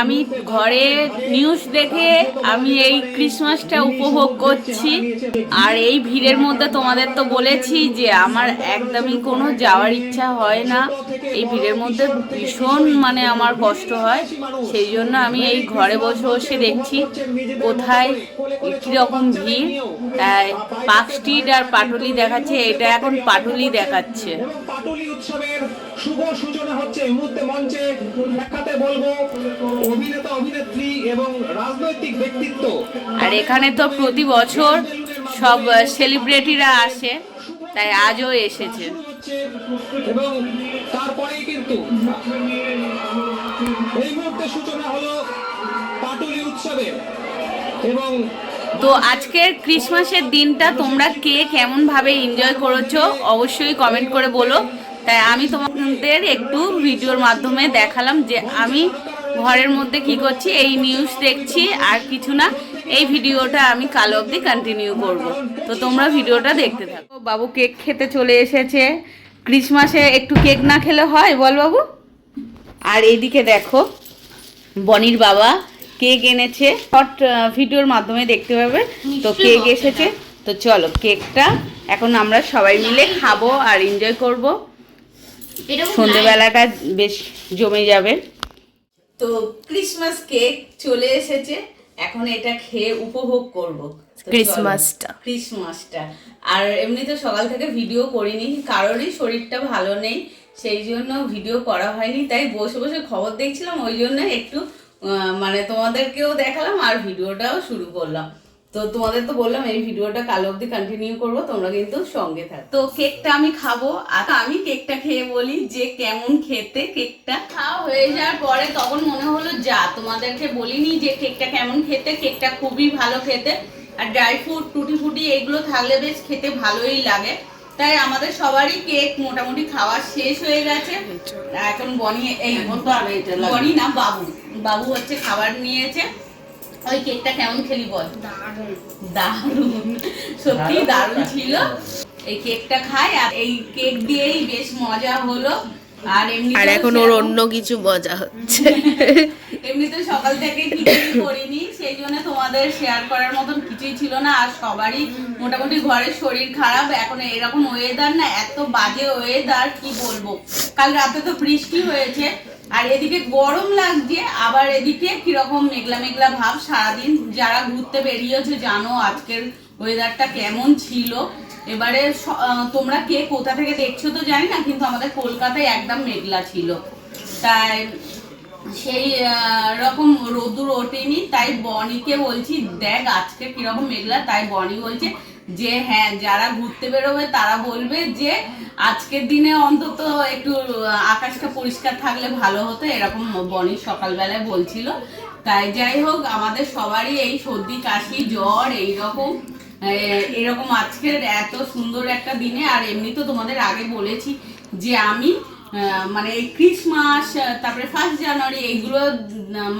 আমি ঘরে নিউজ দেখে আমি এই ক্রিসমাসটা উপভোগ করছি। আর এই ভিড়ের মধ্যে তোমাদের তো বলেছি যে আমার একদমই কোনো যাওয়ার ইচ্ছা হয় না। এই ভিড়ের মধ্যে ভীষণ মানে আমার কষ্ট হয়। সেই জন্য আমি এই ঘরে বসে বসে দেখছি কোথায়, কীরকম ভিড়। তাই পার্ক স্ট্রিট আর পাটুলি দেখাচ্ছে, এটা এখন পাটুলি দেখাচ্ছে। পাটুলি উৎসবের শুভ সূচনা হচ্ছে মুহূর্তে মঞ্চে। দেখাতে বলব অভিনেতা অভিনেত্রী এবং রাজনৈতিক ব্যক্তিত্ব। আর এখানে তো প্রতি বছর সব সেলিব্রিটিরা আসে তাই আজও এসেছে। এবং তারপরেই কিন্তু এই মুহূর্তে সূচনা হলো পাটুলি উৎসবের এবং তো আজকের ক্রিসমাসের দিনটা তোমরা কে কেমন ভাবে এনজয় করেছ অবশ্যই কমেন্ট করে বলো। তাই আমি তোমাদের একটু ভিডিওর মাধ্যমে দেখালাম যে আমি ঘরের মধ্যে কি করছি এই নিউজ দেখছি আর কিছু না এই ভিডিওটা আমি কাল অবধি কন্টিনিউ করব। তো তোমরা ভিডিওটা দেখতে থাকো। বাবু কেক খেতে চলে এসেছে। ক্রিসমাসে একটু কেক না খেলে হয়? বল বাবু। আর এইদিকে দেখো বনির বাবা কেক এনেছে। শর্ট ভিডিওর মাধ্যমে দেখতে পাবে। তো কেক এসেছে। তো চলো কেকটা এখন আমরা সবাই মিলে খাব আর এনজয় করব। সন্ধেবেলাটা বেশ জমে যাবে। তো ক্রিসমাস কেক চলে এসেছে। এখন এটা খেয়ে উপভোগ করব। ক্রিসমাসটা। ক্রিসমাসটা আর এমনিতে সকাল থেকে ভিডিও করিনি কারোরই শরীরটা ভালো নেই সেই জন্য ভিডিও করা হয়নি। তাই বসে বসে খবর দেখছিলাম ওই জন্য একটু মানে তোমাদেরকেও দেখালাম আর ভিডিওটাও শুরু করলাম। তো তোমাদের তো বললাম এই ভিডিওটা কাল অবধি কন্টিনিউ করব তোমরা কিন্তু সঙ্গে থাক। তো কেকটা আমি খাব আর আমি কেকটা খেয়ে বলি যে কেমন খেতে কেকটা। খাওয়া হয়ে যাওয়ার পরে তখন মনে হলো যা তোমাদেরকে বলিনি যে কেকটা কেমন খেতে কেকটা খুবই ভালো খেতে। আর ড্রাই ফ্রুট টুটি ফুটি এগুলো থাকলে বেশ খেতে ভালোই লাগে। তাই আমাদের সবারই কেক মোটামুটি খাওয়া শেষ হয়ে গেছে। এখন বনি এই বনি না বাবু। বাবু হচ্ছে খাবার নিয়েছে। ওই কেকটা কেমন খেলি বল? দারুণ। সত্যি দারুণ ছিল। এই কেকটা খাই আর এই কেক দিয়েই বেশ মজা হলো। আর এমনি আর এখন ওর অন্য কিছু মজা হচ্ছে। এমনিতে সকাল থেকে কিছুই করিনি সেই জন্য তোমাদের শেয়ার করার মতন কিছুই ছিল না। আর সবারই মোটামুটি ঘরের শরীর খারাপ। এখন এরকম ওয়েদার না এত বাজে ওয়েদার কি বলব? কাল রাতে তো বৃষ্টি হয়েছে। আর এদিকে গরম লাগছে, আবার এদিকে কীরকম মেঘলা মেঘলা ভাব সারাদিন। যারা ঘুরতে বেরিয়েছে, জানো আজকের ওয়েদারটা কেমন ছিল। এবারে তোমরা কে কোথা থেকে দেখছ তো জানি না, কিন্তু আমাদের কলকাতায় একদম মেঘলা ছিল। তাই সেই রকম রোদুর ওঠেনি, তাই বনিকে বলছি, দেখ আজকে কীরকম মেঘলা, তাই বনি বলছে যে হ্যাঁ যারা ঘুরতে বেরোবে তারা বলবে যে আজকের দিনে অন্তত একটু আকাশটা পরিষ্কার থাকলে ভালো হতো, এরকম বনি সকালবেলায় বলছিল। তাই যাই হোক, আমাদের সবারই এই সর্দি, কাশি, জ্বর এইরকম এরকম আজকের এত সুন্দর একটা দিনে। আর এমনি তো তোমাদের আগে বলেছি যে আমি মানে ক্রিসমাস তারপরে ফার্স্ট জানুয়ারি এইগুলো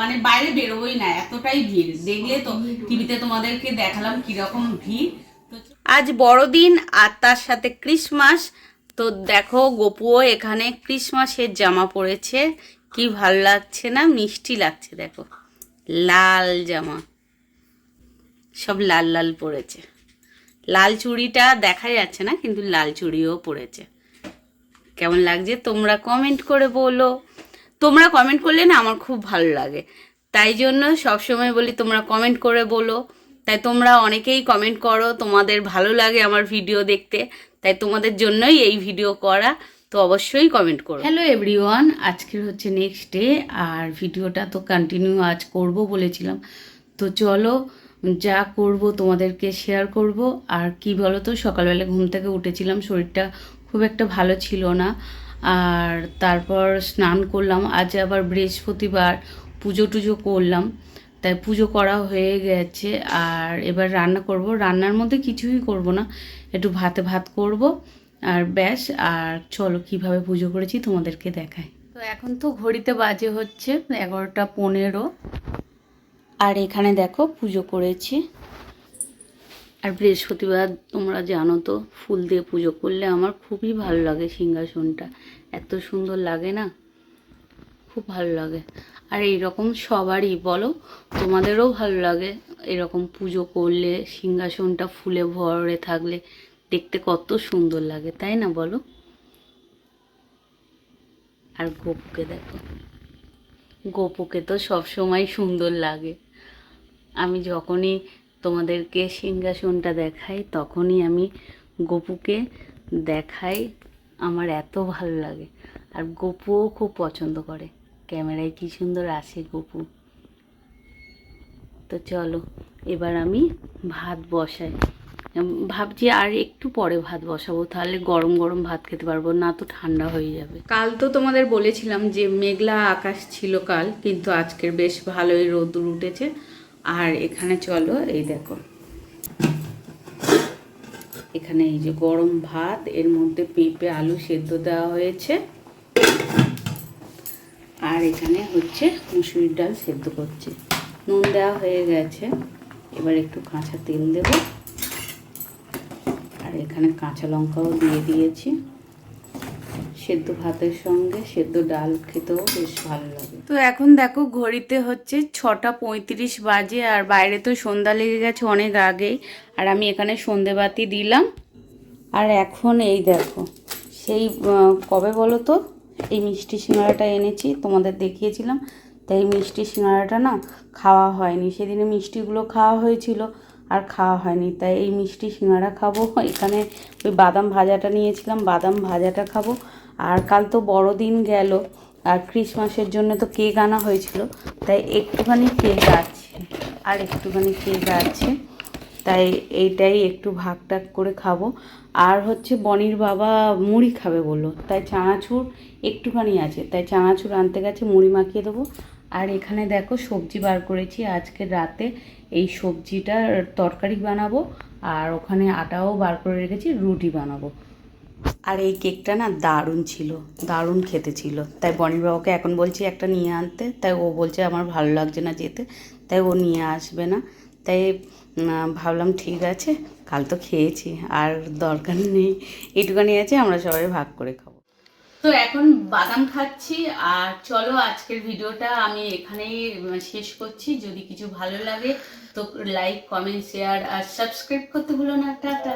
মানে বাইরে বেরোবই না, এতটাই ভিড়। দেখলে তো টিভিতে তোমাদেরকে দেখালাম কীরকম ভিড়। আজ বড়দিন আর তার সাথে ক্রিসমাস। তো দেখো গোপুও এখানে ক্রিসমাসের জামা পরেছে। কি ভালো লাগছে না? মিষ্টি লাগছে, দেখো। লাল জামা। সব লাল লাল পড়েছে লাল চুড়িটা দেখা যাচ্ছে না, কিন্তু লাল চুড়িও পড়েছে কেমন লাগছে? তোমরা কমেন্ট করে বলো। তোমরা কমেন্ট করলে না আমার খুব ভালো লাগে। তাই জন্য সবসময় বলি তোমরা কমেন্ট করে বলো। তাই তোমরা অনেকেই কমেন্ট করো, তোমাদের ভালো লাগে আমার ভিডিও দেখতে, তাই তোমাদের জন্যই এই ভিডিও করা, তো অবশ্যই কমেন্ট করো। হ্যালো এভরিওয়ান আজকের হচ্ছে নেক্সট ডে আর ভিডিওটা তো কন্টিনিউ আজ করব বলেছিলাম। তো চলো, যা করব তোমাদেরকে শেয়ার করব, আর কি বলো তো সকালবেলা ঘুম থেকে উঠেছিলাম, শরীরটা খুব একটা ভালো ছিল না। আর তারপর স্নান করলাম, আজ আবার বৃহস্পতিবার, পুজো টুজো করলাম। তাই পুজো করা হয়ে গেছে। আর এবার রান্না করব। রান্নার মধ্যে কিছুই করব না। একটু ভাতে ভাত করব আর ব্যাস। আর চলো কীভাবে পুজো করেছি তোমাদেরকে দেখায় তো এখন তো ঘড়িতে বাজে হচ্ছে এগারোটা পনেরো। আর এখানে দেখো পুজো করেছি। আর বৃহস্পতিবার তোমরা জানো তো, ফুল দিয়ে পুজো করলে আমার খুবই ভালো লাগে সিংহাসনটা। এত সুন্দর লাগে না? খুব ভালো লাগে। আর এইরকম সবারই, বলো? তোমাদেরও ভালো লাগে এরকম পুজো করলে, সিংহাসনটা ফুলে ভরে থাকলে, দেখতে কত সুন্দর লাগে, তাই না বলো? আর গোপুকে দেখো। গোপুকে তো সবসময় সুন্দর লাগে। আমি যখনই তোমাদেরকে সিংহাসনটা দেখাই, তখনই আমি গপুকে দেখাই, আমার এত ভালো লাগে। আর গপুও খুব পছন্দ করে। ক্যামেরায় কি সুন্দর আসে গপু। তো চলো, এবার আমি ভাত বসাই। ভাবছি আর একটু পরে ভাত বসাবো, তাহলে গরম গরম ভাত খেতে পারব, না তো ঠান্ডা হয়ে যাবে। কাল তো তোমাদের বলেছিলাম যে মেঘলা আকাশ ছিল কাল, কিন্তু আজকের বেশ ভালোই রোদ উঠেছে। আর এখানে চলো, এই দেখো। এখানে এই যে গরম ভাত, এর মধ্যে পেঁপে, আলু সেদ্ধ দেওয়া হয়েছে। আর এখানে হচ্ছে মুসুরির ডাল সেদ্ধ করছে। নুন দেওয়া হয়ে গেছে। এবার একটু কাঁচা তেল দেব। আর এখানে কাঁচা লঙ্কাও দিয়ে দিয়েছি। সেদ্ধ ভাতের সঙ্গে সেদ্ধ ডাল খেতেও বেশ ভালো লাগে। তো এখন দেখো ঘড়িতে হচ্ছে ছটা পঁয়ত্রিশ বাজে আর বাইরে তো সন্ধ্যা লেগে গেছে অনেক আগেই। আর আমি এখানে সন্ধেবাতি দিলাম। আর এখন এই দেখো, সেই কবে বলো তো? এই মিষ্টি সিঙ্গাড়াটা এনেছি, তোমাদের দেখিয়েছিলাম। তাই মিষ্টি সিঙ্গাড়াটা না খাওয়া হয়নি। সেদিনে মিষ্টিগুলো খাওয়া হয়েছিল, আর খাওয়া হয়নি। তাই এই মিষ্টি সিঙ্গাড়া খাব। এখানে ওই বাদাম ভাজাটা নিয়েছিলাম, বাদাম ভাজাটা খাব। আর কাল তো বড়দিন গেল, আর ক্রিসমাসের জন্য তো কেক আনা হয়েছিল। তাই একটুখানি কেক আছে, আর একটুখানি কেক আছে। তাই এইটাই একটু ভাগ টাক করে খাব। আর হচ্ছে বনির বাবা মুড়ি খাবে বলল, তাই চানাচুর একটুখানি আছে, তাই চানাচুর আনতে গেছে, মুড়ি মাখিয়ে দেবো। আর এখানে দেখো সবজি বার করেছি, আজকে রাতে এই সবজিটার তরকারি বানাবো, আর ওখানে আটাও বার করে রেখেছি, রুটি বানাবো। আর এই কেকটা না দারুণ ছিল, দারুণ খেতে ছিল। তাই বনির বাবাকে এখন বলছি একটা নিয়ে আনতে, তাই ও বলছে আমার ভালো লাগছে না যেতে, তাই ও নিয়ে আসবে না। তাই ভাবলাম ঠিক আছে, কাল তো খেয়েছি, আর দরকার নেই এটুখানি আছে, আমরা সবাই ভাগ করে খাব। তো এখন বাদাম খাচ্ছি, আর চলো আজকের ভিডিওটা আমি এখানেই শেষ করছি, যদি কিছু ভালো লাগে তো লাইক কমেন্ট শেয়ার আর সাবস্ক্রাইব করতে ভুলো না, টাটা।